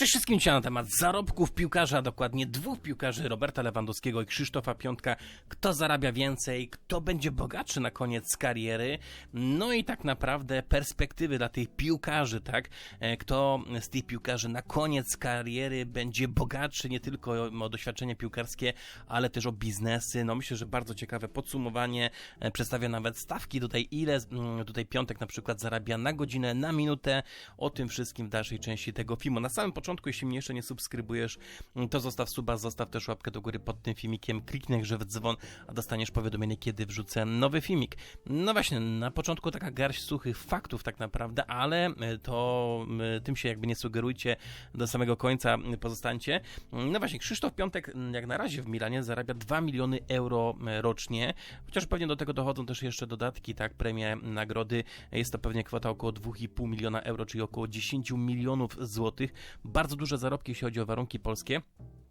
Cześć wszystkim, dzisiaj na temat zarobków piłkarza, a dokładnie dwóch piłkarzy, Roberta Lewandowskiego i Krzysztofa Piątka. Kto zarabia więcej, kto będzie bogatszy na koniec kariery, no i tak naprawdę perspektywy dla tych piłkarzy, tak? E, Kto z tych piłkarzy na koniec kariery będzie bogatszy nie tylko o doświadczenie piłkarskie, ale też o biznesy. No myślę, że bardzo ciekawe podsumowanie. E, Przedstawia nawet stawki tutaj, ile mm, tutaj Piątek na przykład zarabia na godzinę, na minutę. O tym wszystkim w dalszej części tego filmu. Na samym początku, jeśli mnie jeszcze nie subskrybujesz, mm, to zostaw suba, zostaw też łapkę do góry pod tym filmikiem, kliknij grze w dzwon, a dostaniesz powiadomienie, kiedy wrzucę nowy filmik. No właśnie, na początku taka garść suchych faktów tak naprawdę, ale e, to tym się jakby nie sugerujcie do samego końca, pozostańcie. No właśnie, Krzysztof Piątek jak na razie w Milanie zarabia 2 miliony euro rocznie, chociaż pewnie do tego dochodzą też jeszcze dodatki, tak, premie, nagrody. Jest to pewnie kwota około 2,5 miliona euro, czyli około 10 milionów złotych. Bardzo duże zarobki, jeśli chodzi o warunki polskie.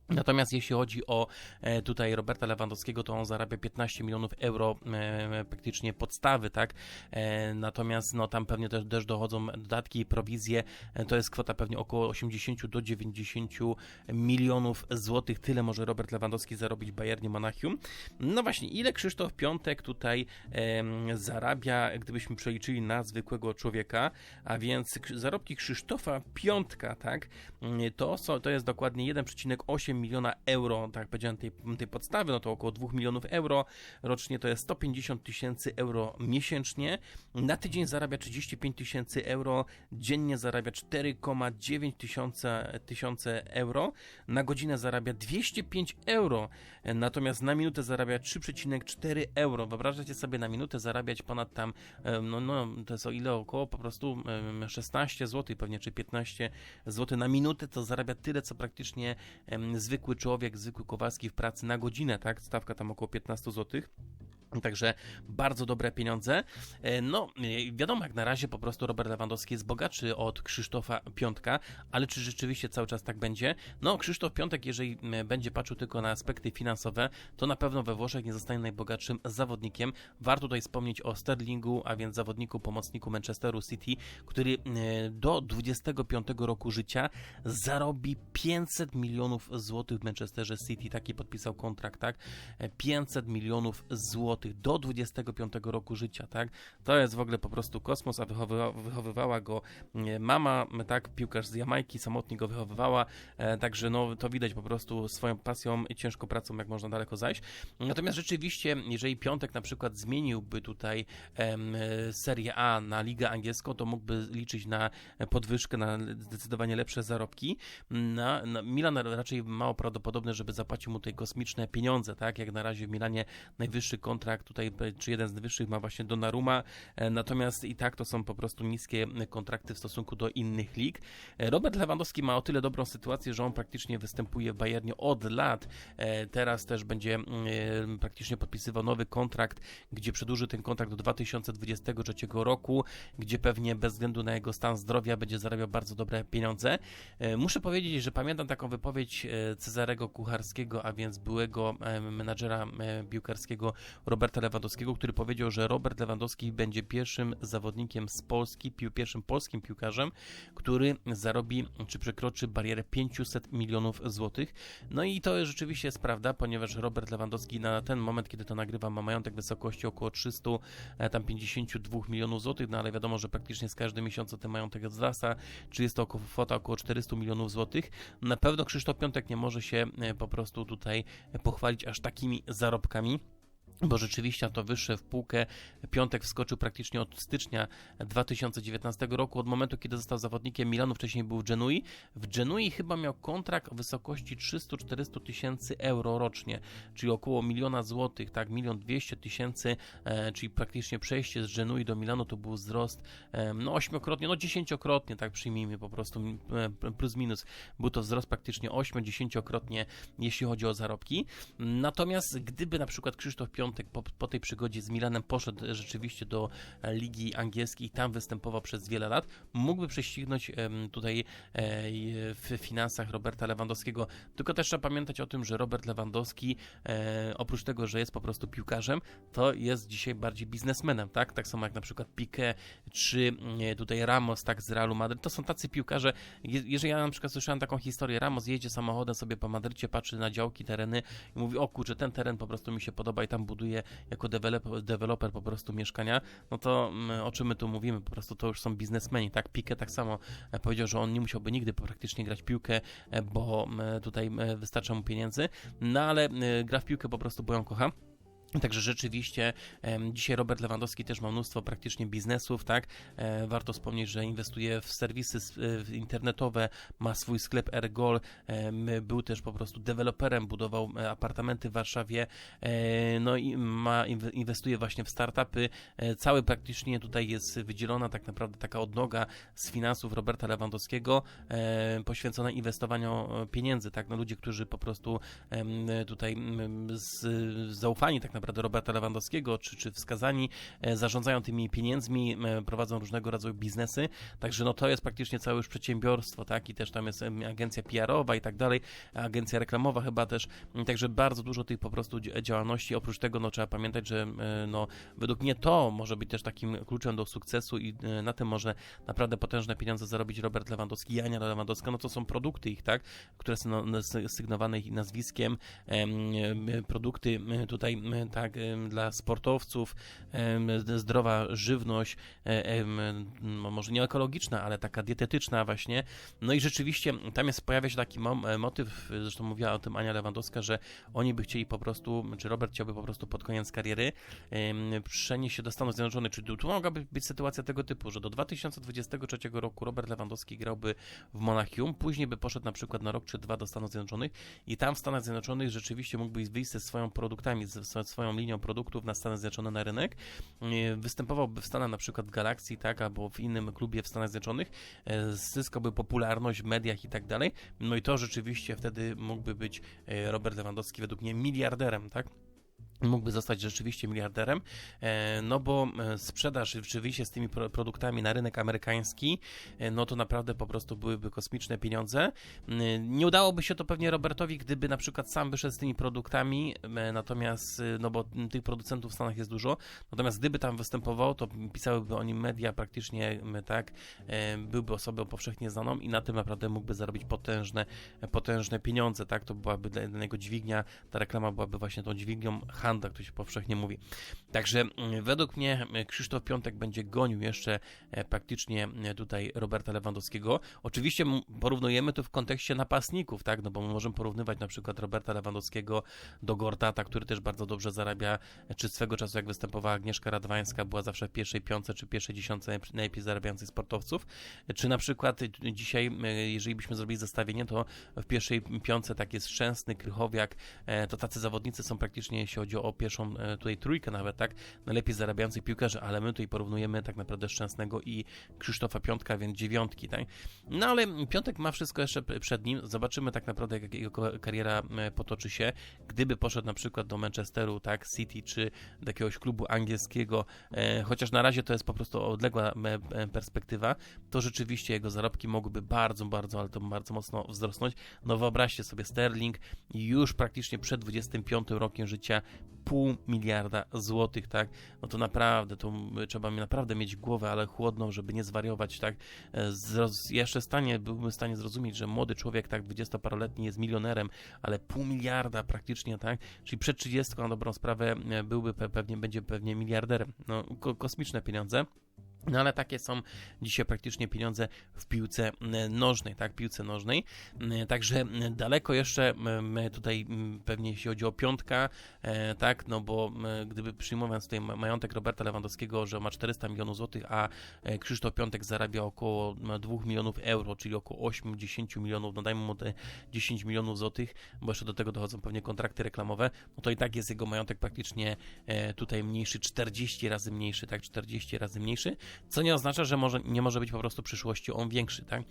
Natomiast jeśli chodzi o e, tutaj Roberta Lewandowskiego, to on zarabia 15 milionów euro e, praktycznie podstawy, tak? E, natomiast no tam pewnie też, też dochodzą dodatki i prowizje. To jest kwota pewnie około 80 do 90 milionów złotych. Tyle może Robert Lewandowski zarobić w Bayernie Monachium. No właśnie, ile Krzysztof Piątek tutaj zarabia, gdybyśmy przeliczyli na zwykłego człowieka, a więc zarobki Krzysztofa Piątka, tak? Mm, To, to jest dokładnie 1,8 miliona euro, tak jak powiedziałem, tej, tej podstawy, no to około 2 milionów euro. Rocznie, to jest 150 tysięcy euro miesięcznie. Na tydzień zarabia 35 tysięcy euro, dziennie zarabia 4,9 tysiąca tysiące euro, na godzinę zarabia 205 euro, natomiast na minutę zarabia 3,4 euro. Wyobrażacie sobie na minutę zarabiać ponad tam, no, no to jest o ile? Około po prostu em, 16 zł pewnie, czy 15 zł na minutę, to zarabia tyle, co praktycznie em, zwykły człowiek, zwykły Kowalski w pracy na godzinę, tak? Stawka tam około 15 zł. Także bardzo dobre pieniądze. E, No, e, wiadomo, jak na razie po prostu Robert Lewandowski jest bogatszy od Krzysztofa Piątka, ale czy rzeczywiście cały czas tak będzie? No, Krzysztof Piątek, jeżeli będzie patrzył tylko na aspekty finansowe, to na pewno we Włoszech nie zostanie najbogatszym zawodnikiem. Warto tutaj wspomnieć o Sterlingu, a więc zawodniku, pomocniku Manchesteru City, który e, do 25 roku życia zarobi 500 milionów złotych w Manchesterze City. Taki podpisał kontrakt, tak? E, 500 milionów złotych do 25 roku życia, tak? To jest w ogóle po prostu kosmos, a wychowywa, wychowywała go e, mama, tak? Piłkarz z Jamajki, samotnie go wychowywała, e, także no to widać po prostu swoją pasją i ciężką pracą, jak można daleko zajść. Natomiast rzeczywiście, jeżeli Piątek na przykład zmieniłby tutaj em, Serię A na Ligę Angielską, to mógłby liczyć na podwyżkę, na zdecydowanie lepsze zarobki. Na, na Milan raczej mało prawdopodobne, żeby zapłacił mu tutaj kosmiczne pieniądze, tak? Jak na razie w Milanie najwyższy kontrakt tutaj, czy jeden z wyższych ma właśnie Donnarumma, e, natomiast i tak to są po prostu niskie kontrakty w stosunku do innych lig. E, Robert Lewandowski ma o tyle dobrą sytuację, że on praktycznie występuje w Bayernie od lat. E, Teraz też będzie mm, e, praktycznie podpisywał nowy kontrakt, gdzie przedłuży ten kontrakt do 2023 roku, gdzie pewnie bez względu na jego stan zdrowia będzie zarabiał bardzo dobre pieniądze. E, Muszę powiedzieć, że pamiętam taką wypowiedź e, Cezarego Kucharskiego, a więc byłego e, menadżera e, piłkarskiego Roberta Lewandowskiego, który powiedział, że Robert Lewandowski będzie pierwszym zawodnikiem z Polski, pierwszym polskim piłkarzem, który zarobi czy przekroczy barierę 500 milionów złotych. No i to rzeczywiście jest prawda, ponieważ Robert Lewandowski na ten moment, kiedy to nagrywa, ma majątek w wysokości około 300, e, tam 52 milionów złotych, no ale wiadomo, że praktycznie z każdym miesiącem ten majątek wzrasta, czy jest to około, kwota około 400 milionów złotych. Na pewno Krzysztof Piątek nie może się e, po prostu tutaj pochwalić aż takimi zarobkami bo rzeczywiście to wyższe w półkę. Piątek wskoczył praktycznie od stycznia 2019 roku, od momentu, kiedy został zawodnikiem Milanu, wcześniej był w Genui. W Genui chyba miał kontrakt o wysokości 300-400 tysięcy euro rocznie, czyli około miliona złotych, tak, milion dwieście tysięcy, e, czyli praktycznie przejście z Genui do Milanu to był wzrost e, no ośmiokrotnie, no dziesięciokrotnie, tak przyjmijmy po prostu, e, plus minus, był to wzrost praktycznie ośmio-dziesięciokrotnie, jeśli chodzi o zarobki. Natomiast gdyby na przykład Krzysztof Piątek Po, po tej przygodzie z Milanem poszedł rzeczywiście do e, Ligi Angielskiej i tam występował przez wiele lat, mógłby prześcignąć tutaj e, w finansach Roberta Lewandowskiego. Tylko też trzeba pamiętać o tym, że Robert Lewandowski e, oprócz tego, że jest po prostu piłkarzem, to jest dzisiaj bardziej biznesmenem, tak? Tak samo jak na przykład Piqué czy e, tutaj Ramos, tak z Realu Madryt. To są tacy piłkarze, je, jeżeli ja na przykład słyszałem taką historię, Ramos jedzie samochodem sobie po Madrycie, patrzy na działki, tereny i mówi, o kurczę, ten teren po prostu mi się podoba i tam buduje jako deweloper, deweloper po prostu mieszkania, no to mm, o czym my tu mówimy? Po prostu to już są biznesmeni, tak? Piqué tak samo e, powiedział, że on nie musiałby nigdy praktycznie grać piłkę, e, bo e, tutaj e, wystarcza mu pieniędzy, no ale gra w piłkę po prostu, bo ją kocha. Także rzeczywiście dzisiaj Robert Lewandowski też ma mnóstwo praktycznie biznesów, tak? E, warto wspomnieć, że inwestuje w serwisy e, internetowe, ma swój sklep Ergol, em, był też po prostu deweloperem, budował e, apartamenty w Warszawie, e, no i ma inw- inwestuje właśnie w startupy. E, cały praktycznie tutaj jest wydzielona tak naprawdę taka odnoga z finansów Roberta Lewandowskiego, e, poświęcona inwestowaniu e, pieniędzy, tak? No ludzie, którzy po prostu tutaj z, zaufani tak naprawdę Roberta Lewandowskiego, czy, czy wskazani, e, zarządzają tymi pieniędzmi, e, prowadzą różnego rodzaju biznesy, także no to jest praktycznie całe już przedsiębiorstwo, tak, i też tam jest agencja PR-owa i tak dalej, agencja reklamowa chyba też, m, także bardzo dużo tych po prostu dzia- działalności, oprócz tego no trzeba pamiętać, że no według mnie to może być też takim kluczem do sukcesu i e, na tym może naprawdę potężne pieniądze zarobić Robert Lewandowski i Ania Lewandowska, no to są produkty ich, tak, które są no, no, sy- sygnowane ich nazwiskiem, em, em, produkty tutaj tak dla sportowców, zdrowa żywność, no, może nie ekologiczna, ale taka dietetyczna właśnie. No i rzeczywiście tam jest, pojawia się taki e, motyw, zresztą mówiła o tym Ania Lewandowska, że oni by chcieli po prostu, czy Robert chciałby po prostu pod koniec kariery przenieść się do Stanów Zjednoczonych, czyli tu, mogłaby być sytuacja tego typu, że do 2023 roku Robert Lewandowski grałby w Monachium, później by poszedł na przykład na rok czy dwa do Stanów Zjednoczonych i tam w Stanach Zjednoczonych rzeczywiście mógłby wyjść ze swoją produktami, ze ze swoją linią produktów na Stany Zjednoczone na rynek, E, występowałby w Stanach na przykład w Galaxy, tak, albo w innym klubie w Stanach Zjednoczonych, e, zyskałby popularność w mediach i tak dalej, no i to rzeczywiście wtedy mógłby być e, Robert Lewandowski według mnie miliarderem, tak? Mógłby zostać rzeczywiście miliarderem, e, no bo e, sprzedaż rzeczywiście z tymi pro- produktami na rynek amerykański, e, no to naprawdę po prostu byłyby kosmiczne pieniądze. Mm, Nie udałoby się to pewnie Robertowi, gdyby na przykład sam wyszedł z tymi produktami, natomiast, no bo m, tych producentów w Stanach jest dużo, natomiast gdyby tam występował, to pisałyby o nim media praktycznie, tak, byłby osobą powszechnie znaną i na tym naprawdę mógłby zarobić potężne, potężne pieniądze, tak, to byłaby dla niego dźwignia, ta reklama byłaby właśnie tą dźwignią handla, jak to się powszechnie mówi. Także mm, według mnie e, Krzysztof Piątek będzie gonił jeszcze e, praktycznie e, tutaj Roberta Lewandowskiego. Oczywiście porównujemy to w kontekście napastników, tak, no bo my możemy porównywać na przykład Roberta Lewandowskiego do Gortata, który też bardzo dobrze zarabia, e, czy swego czasu jak występowała Agnieszka Radwańska, była zawsze w pierwszej piątce czy pierwszej dziesiątce najlepiej zarabiających sportowców, czy na przykład dzisiaj, jeżeli byśmy zrobili zestawienie, to w pierwszej piątce tak jest Szczęsny, Krychowiak, to tacy zawodnicy są praktycznie, jeśli chodzi o pierwszą e, tutaj trójkę nawet, tak, najlepiej zarabiających piłkarzy, ale my tutaj porównujemy tak naprawdę Szczęsnego i Krzysztofa Piątka, więc dziewiątki, tak. No ale Piątek ma wszystko jeszcze przed nim, zobaczymy tak naprawdę jak jego kariera e, potoczy się, gdyby poszedł na przykład do Manchesteru, tak, City, czy do jakiegoś klubu angielskiego, e, chociaż na razie to jest po prostu odległa perspektywa, to rzeczywiście jego zarobki mogłyby bardzo, bardzo, ale to bardzo mocno wzrosnąć. No wyobraźcie sobie Sterling już praktycznie przed 25 rokiem życia pół miliarda złotych, tak? No to naprawdę, to trzeba mi naprawdę mieć głowę, ale chłodną, żeby nie zwariować, tak? E, Zroz... Jeszcze stanie, byłbym w stanie zrozumieć, że młody człowiek, tak, dwudziestoparoletni jest milionerem, ale pół miliarda praktycznie, tak? Czyli przed 30 na dobrą sprawę e, byłby pe- pewnie, będzie pewnie miliarderem. No, ko- kosmiczne pieniądze. No ale takie są dzisiaj praktycznie pieniądze w piłce nożnej, tak, piłce nożnej. Także daleko jeszcze tutaj pewnie jeśli chodzi o piątka, e, tak, no bo gdyby przyjmując tutaj ma- majątek Roberta Lewandowskiego, że ma 400 milionów złotych, a e, Krzysztof Piątek zarabia około m, 2 milionów euro, czyli około 8-10 milionów, no dajmy mu te 10 milionów złotych, bo jeszcze do tego dochodzą pewnie kontrakty reklamowe, no to i tak jest jego majątek praktycznie e, tutaj mniejszy, 40 razy mniejszy, tak, 40 razy mniejszy. Co nie oznacza, że może, nie może być po prostu w przyszłości on większy, tak?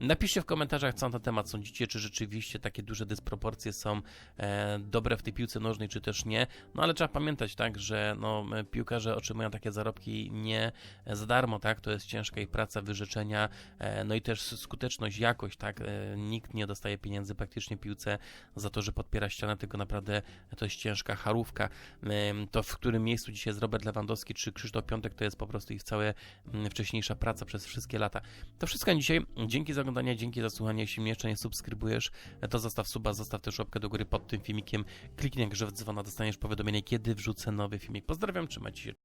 Napiszcie w komentarzach, co na ten temat sądzicie, czy rzeczywiście takie duże dysproporcje są e, dobre w tej piłce nożnej, czy też nie. No ale trzeba pamiętać, tak, że no, e, piłkarze otrzymują takie zarobki nie za darmo, tak? To jest ciężka ich praca, wyrzeczenia, e, no i też skuteczność, jakość, tak? E, nikt nie dostaje pieniędzy praktycznie piłce za to, że podpiera ścianę, tylko naprawdę to jest ciężka charówka. Em, To, w którym miejscu dzisiaj jest Robert Lewandowski czy Krzysztof Piątek, to jest po prostu ich całe wcześniejsza praca przez wszystkie lata. To wszystko na dzisiaj. Dzięki za oglądanie, dzięki za słuchanie. Jeśli mnie jeszcze nie subskrybujesz, to zostaw suba, zostaw też łapkę do góry pod tym filmikiem. Kliknij jak grzew dzwona, dostaniesz powiadomienie, kiedy wrzucę nowy filmik. Pozdrawiam, trzymajcie się.